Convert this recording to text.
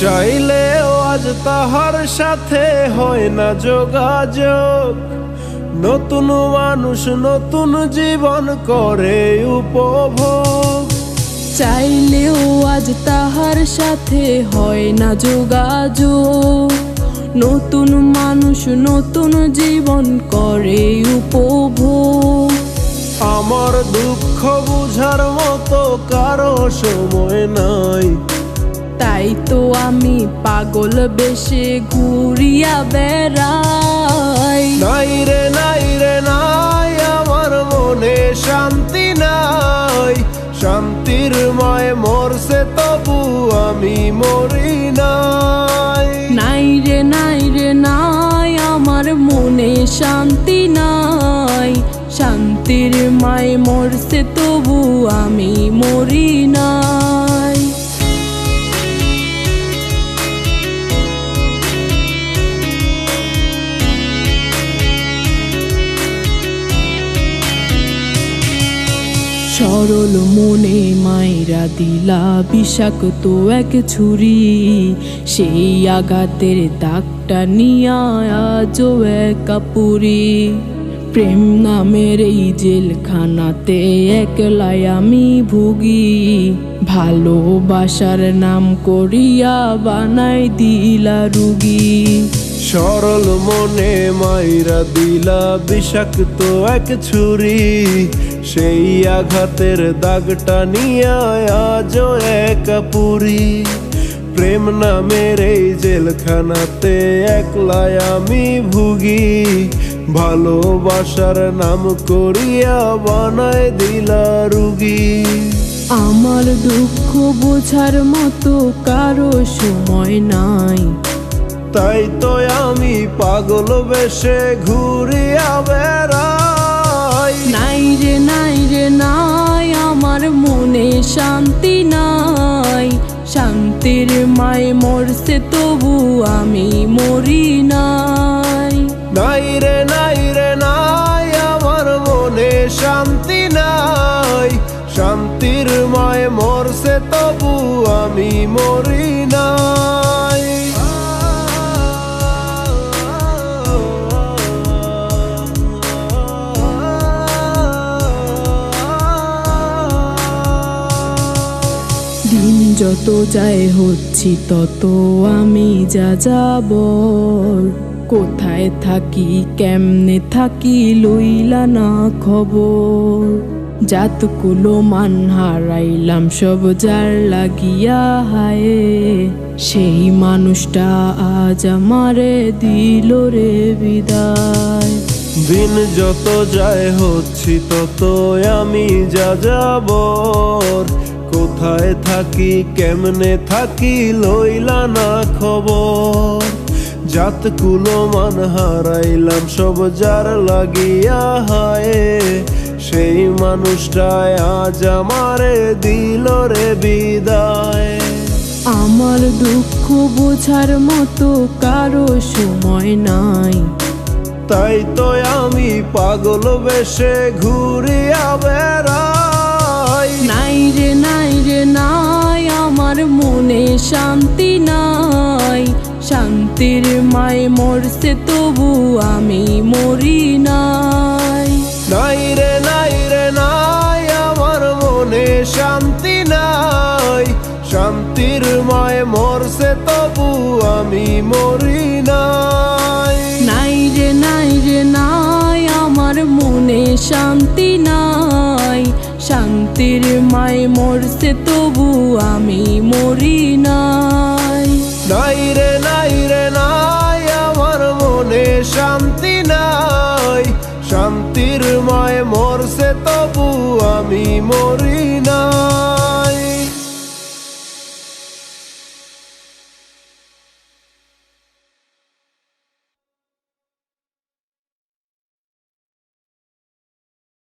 চাইলেও আজ তাহার সাথে হয় না যোগাযোগ। নতুন মানুষ নতুন জীবন করে উপভোগ। চাইলেও আজ তাহার সাথে হয় না যোগাযোগ। নতুন মানুষ নতুন জীবন করে উপভোগ। আমার দুঃখ বুঝার মতো কারও সময় নাই। তাই তো আমি পাগল বেশে ঘুরিয়া বেড়াই। নাই রে নাই রে নাই আমার মনে শান্তি নাই। শান্তির মায় মরছে তবু আমি মরি নাই। নাই রে নাই রে নাই আমার মনে শান্তি নাই। শান্তির মায় মরছে তবু আমি মরি নাই। সরল মনে মায়েরা দিলা বিষাক্ত এক ছুরি। সেই আঘাতের দাগটা নিয়া একা পুরি। প্রেম নামের এই জেলখানাতে একলাই আমি ভুগি। ভালোবাসার নাম করিয়া বানাই দিলা রুগী। সরল মনে মাইরা দিলা বিষাক্ত এক ছুরি। সেই আঘাতের দাগটা নিয়ে আজও একা পুরি। প্রেম নামের এই জেলখানাতে একলাই আমি ভুগি। ভালোবাসার নাম করিয়া বানায় দিলা রুগী। আমার দুঃখ বোঝার মতো কারও সময় নাই। তাই তো আমি পাগল বেশে ঘুরিয়া নাই রে নাই রে নাই, আমার মনে শান্তি নাই। শান্তির মায় মরছে তবু আমি মরি নাই। নাই রে নাই রে নাই, আমার মনে শান্তি নাই। শান্তির মায় মরছে তবু আমি মরি নাই। যত যায় হচ্ছি তত আমি যা যাব। কোথায় থাকি, কেমনে থাকি, লইলা না খবর। জাতকুলো মান হারাইলাম, সব যার লাগিয়া হায়। সেই মানুষটা আজ আমারে দিল রে বিদায়। দিন যত যায় হচ্ছি তত আমি যা যাব। কোথায় থাকি কেমনে থাকি লইলা না খবর। জাত কুলো মান হারাইলাম সব যার লাগিয়া হায়। সেই মানুষটায় আজ আমারে দিল রে বিদায়। আমার দুঃখ বোঝার মতো কারও সময় নাই। তাই তো আমি পাগল বেশে ঘুরিয়া বেড়াই। নাই। রে নাই রে নাই আমার মনে শান্তি নাই। শান্তির মায় মরছে তবু আমি মরি নাই। নাই রে নাই রে নাই আমার মনে শান্তি নাই। শান্তির মায় মরছে তবু আমি মরি শান্তির মাই মরছে তবু আমি মরি নাই। নাই রে নাই রে, নাই, আমার মনে শান্তি নাই। শান্তির মায় মরছে তবু আমি মরি